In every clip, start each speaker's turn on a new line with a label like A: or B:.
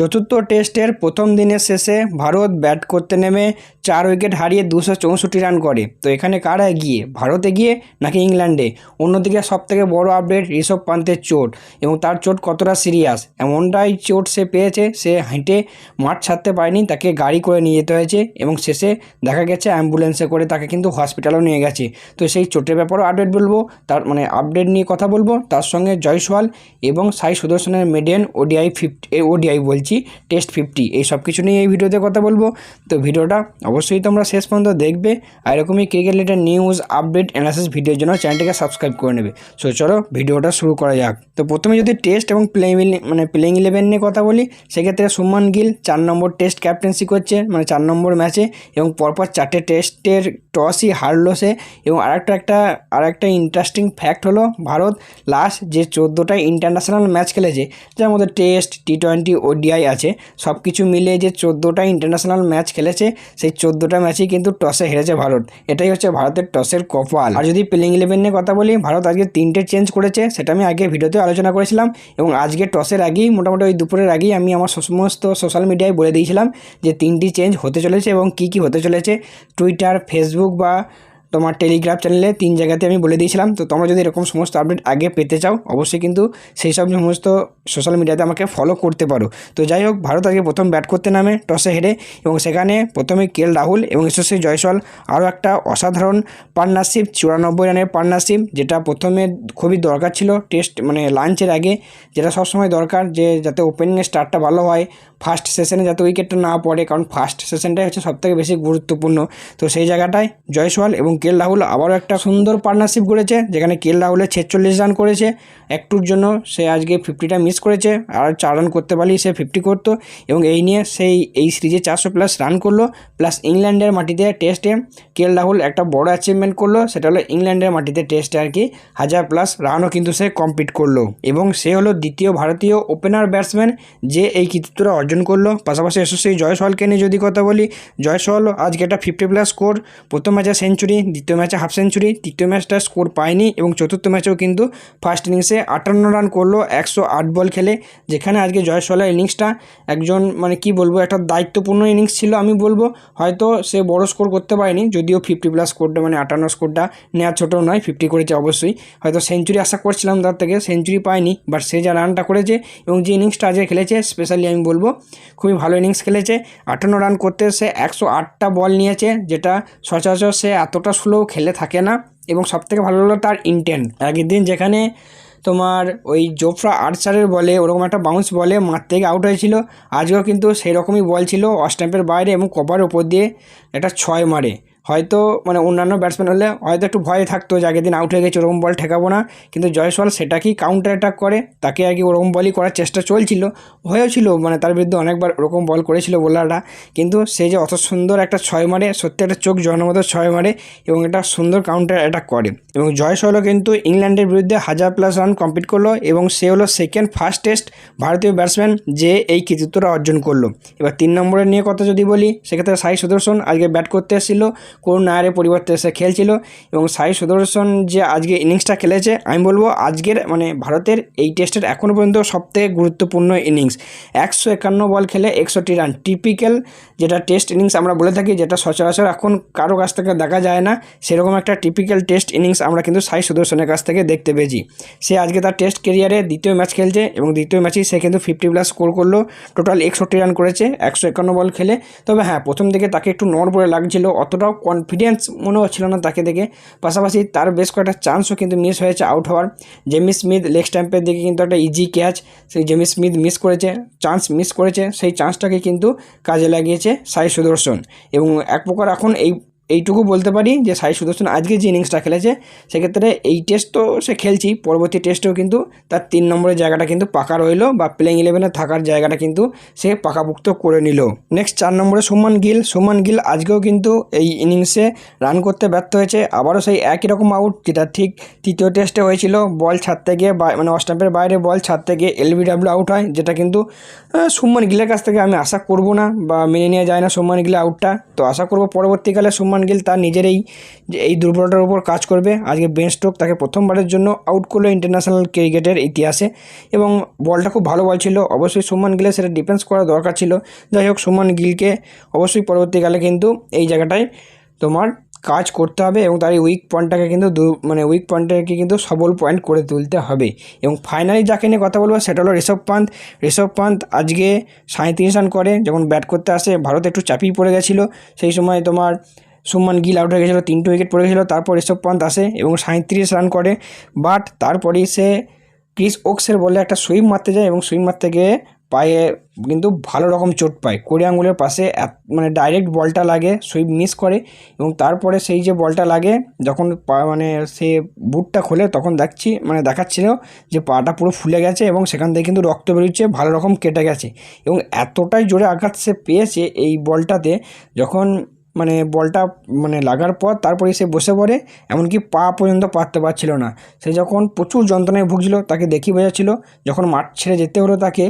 A: চতুর্থ টেস্টের প্রথম দিনের শেষে ভারত ব্যাট করতে নেমে চার উইকেট হারিয়ে দুশো চৌষট্টি রান করে। তো এখানে কারা এগিয়ে? ভারতে গিয়ে নাকি ইংল্যান্ডে? অন্যদিকে সবথেকে বড় আপডেট ঋষভ পান্তের চোট এবং তার চোট কতটা সিরিয়াস? এমনটাই চোট সে পেয়েছে, সে হেঁটে মাঠ ছাড়তে পারেনি, তাকে গাড়ি করে নিয়ে যেতে হয়েছে এবং শেষে দেখা গেছে অ্যাম্বুলেন্সে করে তাকে কিন্তু হসপিটালেও নিয়ে গেছে। তো সেই চোটের ব্যাপারেও আপডেট বলব, তার মানে আপডেট নিয়ে কথা বলব। তার সঙ্গে জয়সওয়াল এবং সাই সুদর্শনের মেডেন ওডিআই ফিফটি ওডিআই বলছি। টেস্ট ফিফটি এই সব কিছু নিয়ে এই ভিডিওতে কথা বলব। তো ভিডিওটা অবশ্যই তোমরা শেষ পর্যন্ত দেখবে আর এরকমই cricket related news update analysis ভিডিওর জন্য চ্যানেলটিকে সাবস্ক্রাইব করে নেবে। সো চলো ভিডিওটা শুরু করা যাক। তো প্রথমে যদি টেস্ট এবং প্লেইং মানে প্লেইং ইলেভেন নিয়ে কথা বলি, সেক্ষেত্রে সুমন গিল চার নম্বর টেস্ট ক্যাপ্টেন্সি করছে মানে চার নম্বর ম্যাচে এবং পরপর চারটে টেস্টের টসই হারলো সে এবং আরেকটা একটা আরেকটা ইন্টারেস্টিং ফ্যাক্ট হলো, ভারত লাস্ট যে চোদ্দোটা ইন্টারন্যাশনাল ম্যাচ খেলেছে, যার মধ্যে টেস্ট টি টোয়েন্টি ওডিআই আছে। সব কিছু মিলিয়ে যে চোদ্দোটা ইন্টারন্যাশনাল ম্যাচ খেলেছে, সেই চোদ্দোটা ম্যাচই কিন্তু টসে হেরেছে ভারত। এটাই হচ্ছে ভারতের টসের কপাল। আর যদি প্লেইং ইলেভেন নিয়ে কথা বলি, ভারত আজকে তিনটে চেঞ্জ করেছে, সেটা আমি আগে ভিডিওতে আলোচনা করেছিলাম। এবং আজকে টসের আগেই, মোটামুটি ওই দুপুরের আগেই আমি আমার সমস্ত সোশ্যাল মিডিয়ায় বলে দিয়েছিলাম যে তিনটি চেঞ্জ হতে চলেছে এবং কী কী হতে চলেছে। টুইটার ফেসবুক বা তোমার টেলিগ্রাম চ্যানেলে তিন জায়গাতে আমি বলে দিয়েছিলাম। তো তোমরা যদি এরকম সমস্ত আপডেট আগে পেতে চাও, অবশ্যই কিন্তু সেই সব সমস্ত সোশ্যাল মিডিয়াতে আমাকে ফলো করতে পারো। তো যাই হোক, ভারত আজকে প্রথম ব্যাট করতে নামে টসে হেরে এবং সেখানে প্রথমে কেএল রাহুল এবং যশস্বী জয়সওয়াল। আরও একটা অসাধারণ পার্টনারশিপ চুরানব্বই রানের পার্টনারশিপ যেটা প্রথমে খুবই দরকার ছিল টেস্ট মানে লাঞ্চের আগে, যেটা সবসময় দরকার যে যাতে ওপেনিংয়ের স্টার্টটা ভালো হয় ফার্স্ট সেশনে যাতে উইকেটটা না পড়ে, কারণ ফার্স্ট সেশনটাই হচ্ছে সবথেকে বেশি গুরুত্বপূর্ণ। তো সেই জায়গাটায় জয়সওয়াল এবং কেএল রাহুল আবারও একটা সুন্দর পার্টনারশিপ করেছে, যেখানে কেএল রাহুলের ছেচল্লিশ রান করেছে। একটুর জন্য সে আজকে ফিফটিটা মিস করেছে, আর চার রান করতে পারলেই সে ফিফটি করতো। এবং এই নিয়ে সেই, এই সিরিজে চারশো প্লাস রান করল। প্লাস ইংল্যান্ডের মাটিতে টেস্টে কেএল রাহুল একটা বড় অ্যাচিভমেন্ট করল, সেটা হলো ইংল্যান্ডের মাটিতে টেস্টে আর কি হাজার প্লাস রানও কিন্তু সে কমপ্লিট করল। এবং সে হলো দ্বিতীয় ভারতীয় ওপেনার ব্যাটসম্যান যে এই কৃতিত্বটা অর্জন করল। পাশাপাশি এসএসসি জয়সওয়ালকে নিয়ে যদি কথা বলি, জয়সওয়াল আজকে একটা ফিফটি প্লাস স্কোর প্রথম ম্যাচে সেঞ্চুরি দ্বিতীয় ম্যাচে হাফ সেঞ্চুরি, তৃতীয় ম্যাচটা স্কোর পায়নি এবং চতুর্থ ম্যাচেও কিন্তু ফার্স্ট ইনিংসে আটান্ন রান করল, একশো আট বল খেলে। যেখানে আজকে জয়সওয়ালের ইনিংসটা একজন মানে কি বলব, একটা দায়িত্বপূর্ণ ইনিংস ছিল আমি বলব। হয়তো সে বড় স্কোর করতে পারেনি, যদিও ফিফটি প্লাস স্কোরটা মানে আটান্ন স্কোরটা নেওয়া ছোটো নয়, ফিফটি করেছে অবশ্যই। হয়তো সেঞ্চুরি আশা করছিলাম তার থেকে, সেঞ্চুরি পায়নি বাট সে যা রানটা করেছে এবং যে ইনিংসটা আজকে খেলেছে স্পেশালি আমি বলব, খুবই ভালো ইনিংস খেলেছে। আটান্ন রান করতে সে একশো আটটা বল নিয়েছে, যেটা সচরাচর সে এতটা স্লো খেলে থাকে না এবং সবথেকে ভালো হলো তার ইন্টেন্ট আগের দিন যেখানে তোমার ওই জোফরা আর্চারের বলে, ওরকম একটা বাউন্স বলে, মাঠ থেকে আউট হয়েছিল, আজকেও কিন্তু সেই রকমই বল ছিল অস্ট্যাম্পের বাইরে এবং কভার ওপর দিয়ে একটা ছয় মারে। হয়তো মানে অন্যান্য ব্যাটসম্যান হলে হয়তো একটু ভয়ে থাকতো যে আগের দিন আউট হয়ে গেছে, ওরকম বল ঠেকাবো না। কিন্তু জয়সওয়াল সেটাকেই কাউন্টার অ্যাটাক করে? তাকে আর কি ওরকম বলই করার চেষ্টা চলছিল, হয়েও ছিল মানে তার বিরুদ্ধে অনেকবার ওরকম বল করেছিল বোলাররা কিন্তু সে যে অত সুন্দর একটা ছয় মারে, সত্যি একটা চোখ জনমতো ছয় মারে এবং এটা সুন্দর কাউন্টার অ্যাটাক করে। এবং জয়সওয়ালও কিন্তু ইংল্যান্ডের বিরুদ্ধে হাজার প্লাস রান কমপ্লিট করল এবং সে হলো সেকেন্ড ফার্স্ট টেস্ট ভারতীয় ব্যাটসম্যান যে এই কৃতিত্বটা অর্জন করল। এবার তিন নম্বরের নিয়ে কথা যদি বলি, সেক্ষেত্রে সাই সুদর্শন আজকে ব্যাট করতে এসেছিল। করুণ নায়ারের পরিবর্তে এসে খেলছিল এবং সাই সুদর্শন যে আজকে ইনিংসটা খেলেছে, আমি বলব আজকের মানে ভারতের এই টেস্টের এখনও পর্যন্ত সবথেকে গুরুত্বপূর্ণ ইনিংস। একশো একান্ন বল খেলে একষট্টি রান। টিপিক্যাল যেটা টেস্ট ইনিংস আমরা বলে থাকি, যেটা সচরাচর এখন কারও কাছ থেকে দেখা যায় না, সেরকম একটা টিপিক্যাল টেস্ট ইনিংস আমরা কিন্তু সাই সুদর্শনের কাছ থেকে দেখতে পেয়েছি। সে আজকে তার টেস্ট কেরিয়ারে দ্বিতীয় ম্যাচ খেলছে এবং দ্বিতীয় ম্যাচেই সে কিন্তু ফিফটি প্লাস স্কোর করল। টোটাল একষট্টি রান করেছে, একশো একান্ন বল খেলে। তবে হ্যাঁ প্রথম দিকে তাকে একটু নড়বড়ে লাগছিল, অতটাও কনফিডেন্স মনে হচ্ছিল না তাকে দেখে। পাশাপাশি তার বেশ কয়েকটা চান্সও কিন্তু মিস হয়েছে আউট হওয়ার। জেমি স্মিথ লেগ স্ট্যাম্পের দিকে কিন্তু একটা ইজি ক্যাচ সেই জেমি স্মিথ মিস করেছে চান্স মিস করেছে, সেই চান্সটাকে কিন্তু কাজে লাগিয়েছে সাই সুদর্শন। এবং এক প্রকার এখন এই এইটুকু বলতে পারি যে সাই সুদর্শন আজকে যে ইনিংসটা খেলেছে, সেক্ষেত্রে এই টেস্ট তো সে খেলছি, পরবর্তী টেস্টেও কিন্তু তার তিন নম্বরের জায়গাটা কিন্তু পাকা রইল বা প্লেইং ইলেভেনে থাকার জায়গাটা কিন্তু সে পাকাপুক্ত করে নিল। নেক্সট চার নম্বরে সুমন গিল সুমন গিল আজকেও কিন্তু এই ইনিংসে রান করতে ব্যর্থ হয়েছে, আবারও সেই একই রকম আউট যেটা ঠিক তৃতীয় টেস্টে হয়েছিল বল ছাড়তে গিয়ে মানে অস্টাম্পের বাইরে বল ছাড়তে গিয়ে এলবিডাব্লিউ আউট হয়, যেটা কিন্তু সুমন গিলের কাছ থেকে আমি আশা করব না বা মেনে নেওয়া যায় না সুমন গিলে আউটটা তো আশা করব পরবর্তীকালে সুমন শুভমান গিল তার নিজের এই এই দুর্বলতার উপর কাজ করবে। আজকে বেন স্টোক তাকে প্রথমবারের জন্য আউট করল ইন্টারন্যাশনাল ক্রিকেটের ইতিহাসে এবং বলটা খুব ভালো বল ছিল। অবশ্যই সুমন গিলের সেটা ডিফেন্স করা দরকার ছিল। যাই হোক, সুমন গিলকে অবশ্যই পরবর্তীকালে কিন্তু এই জায়গাটায় তোমার কাজ করতে হবে এবং তার এই উইক পয়েন্টটাকে কিন্তু মানে উইক পয়েন্টটাকে কিন্তু সবল পয়েন্ট করে তুলতে হবে। এবং ফাইনালি যাকে নিয়ে কথা বলব সেটা হলো ঋষভ পান্ত। ঋষভ পান্ত আজকে সাঁত্রিশ রান করে, যখন ব্যাট করতে আসে, ভারত একটু চাপিয়ে পড়ে গেছিল। সেই সময় তোমার সুমন গিল আউট হয়ে গেছিল, তিনটে উইকেট পড়ে গেছিল, তারপর ঋষভ পান্ত আসে এবং সাঁত্রিশ রান করে। বাট তারপরেই সে ক্রিস ওক্সের বলে একটা সুইপ মারতে যায় এবং সুইপ মারতে গিয়ে পায়ে কিন্তু ভালো রকম চোট পায়। কোড়ি আঙুলের পাশে মানে ডাইরেক্ট বলটা লাগে সুইপ মিস করে এবং তারপরে সেই যে বলটা লাগে, যখন মানে সে বুটটা খোলে তখন দেখছি মানে দেখাচ্ছিল যে পাটা পুরো ফুলে গেছে এবং সেখান থেকে কিন্তু রক্ত বেরোচ্ছে, ভালো রকম কেটে গেছে। এবং এতটাই জোরে আঘাত সে পেয়েছে এই বলটাতে, যখন মানে বলটা মানে লাগার পর তারপরে সে বসে পড়ে, এমনকি পা পর্যন্ত পাততে পারছিল না। সে যখন প্রচুর যন্ত্রণায় ভুগছিল, তাকে দেখি বোঝাচ্ছিল যখন মাঠ ছেড়ে যেতে হলো তাকে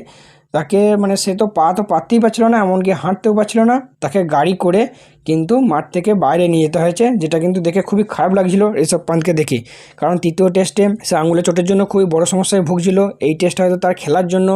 A: তাকে মানে সে তো পা তো পাততেই পারছিল না, এমনকি হাঁটতেও পারছিল না। তাকে গাড়ি করে কিন্তু মাঠ থেকে বাইরে নিয়ে যেতে হয়েছে, যেটা কিন্তু দেখে খুবই খারাপ লাগছিল ঋষভ পান্তকে দেখে। কারণ তৃতীয় টেস্টে সে আঙুলে চোটের জন্য খুবই বড় সমস্যায় ভুগছিল, এই টেস্টে হয়তো তার খেলার জন্য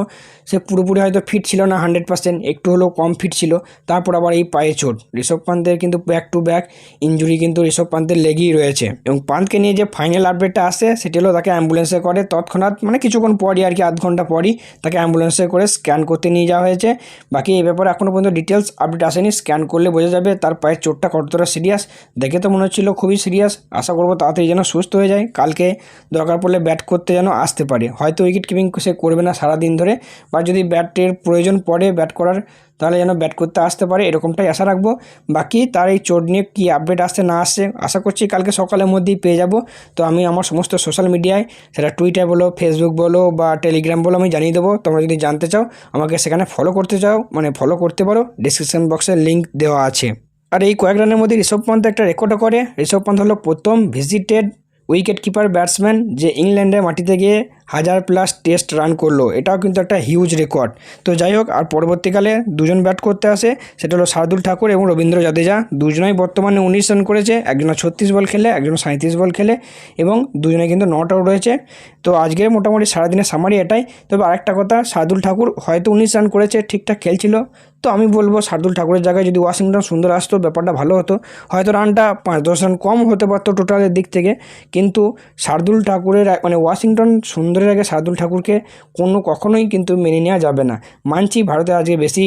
A: সে পুরোপুরি হয়তো ফিট ছিল না হান্ড্রেড পার্সেন্ট একটু হলেও কম ফিট ছিল, তারপর আবার এই পায়ে চোট। ঋষভ পান্তের কিন্তু ব্যাক টু ব্যাক ইঞ্জুরি কিন্তু ঋষভ পান্তের লেগেই রয়েছে। এবং পান্তকে নিয়ে যে ফাইনাল আপডেটটা আসে, সেটি হলো তাকে অ্যাম্বুলেন্সে করে, তৎক্ষণাৎ মানে কিছুক্ষণ পরই আর কি, আধ ঘণ্টা পরই তাকে অ্যাম্বুলেন্সে করে স্ক্যান করতে নিয়ে যাওয়া হয়েছে। বাকি এই ব্যাপারে এখনও পর্যন্ত ডিটেলস আপডেট আসেনি স্ক্যান করলে বোঝা যাবে তার পায়ের চোটটা কতটা সিরিয়াস দেখে তো মনে হচ্ছিল খুবই সিরিয়াস আশা করব তাড়াতাড়ি যেন সুস্থ হয়ে যায়। কালকে দরকার পড়লে ব্যাট করতে যেন আসতে পারে। হয়তো উইকেট কিপিং সে করবে না সারাদিন ধরে। বা যদি ব্যাটের প্রয়োজন পড়ে ব্যাট করার তাহলে যেন ব্যাট করতে আসতে পারে, এরকমটাই আশা রাখব। বাকি তার এই চোট নিয়ে কী আপডেট আসছে না আসছে, আশা করছি কালকে সকালের মধ্যেই পেয়ে যাব। তো আমি আমার সমস্ত সোশ্যাল মিডিয়ায় সেটা টুইটার বলো ফেসবুক বলো বা টেলিগ্রাম বলো আমি জানিয়ে দেবো। তোমরা যদি জানতে চাও, আমাকে সেখানে ফলো করতে চাও মানে ফলো করতে পারো ডিসক্রিপশন বক্সে লিঙ্ক দেওয়া আছে। আর এই কয়েক রানের মধ্যে ঋষভ পান্ত একটা রেকর্ডও করে। ঋষভ পান্ত হলো প্রথম ভিজিটেড উইকেট কিপার ব্যাটসম্যান যে ইংল্যান্ডের মাটিতে গিয়ে হাজার প্লাস টেস্ট রান করল। এটাও কিন্তু একটা হিউজ রেকর্ড তো যাই হোক, আর পরবর্তীকালে দুজন ব্যাট করতে আসে, সেটা হলো শার্দুল ঠাকুর এবং রবীন্দ্র জাদেজা। দুজনেই বর্তমানে উনিশ রান করেছে, একজন ছত্রিশ বল খেলে, একজন সাঁত্রিশ বল খেলে, এবং দুজনে কিন্তু নট আউট রয়েছে। তো আজকের মোটামুটি সারাদিনের সামারি এটাই। তবে আরেকটা কথা, শার্দুল ঠাকুর হয়তো উনিশ রান করেছে, ঠিকঠাক খেলছিল। তো আমি বলব, শার্দুল ঠাকুরের জায়গায় যদি ওয়াশিংটন সুন্দর আসতো, ব্যাপারটা ভালো হতো। হয়তো রানটা পাঁচ দশ রান কম হতে পারতো টোটালের দিক থেকে। কিন্তু শার্দুল ঠাকুরের মানে ওয়াশিংটন সুন্দরের আগে শার্দুল ঠাকুরকে কোনো কখনোই কিন্তু মেনে নেওয়া যাবে না। মানছি ভারতে আজকে বেশি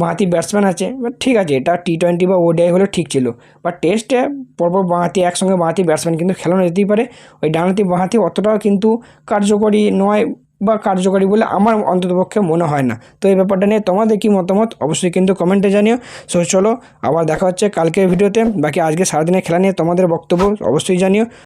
A: বাঁহাতি ব্যাটসম্যান আছে বাট ঠিক আছে, এটা টি টোয়েন্টি বা ওডিআই হলে ঠিক ছিল। বাট টেস্টে পরপর বাঁহাতি একসঙ্গে বাঁহাতি ব্যাটসম্যান কিন্তু খেলানো যেতেই পারে। ওই ডানহাতি, বাঁহাতি অতটাও কিন্তু কার্যকরী নয় বা কার্যকরী বলে আমার অন্ততপক্ষে মনে হয় না। তো এই ব্যাপারটা নিয়ে তোমাদের কি মতামত অবশ্যই কিন্তু কমেন্টে জানিও। সো চলো, আবার দেখা হচ্ছে কালকের ভিডিওতে। বাকি আজকে সারাদিনের খেলা নিয়ে তোমাদের বক্তব্য অবশ্যই জানিও।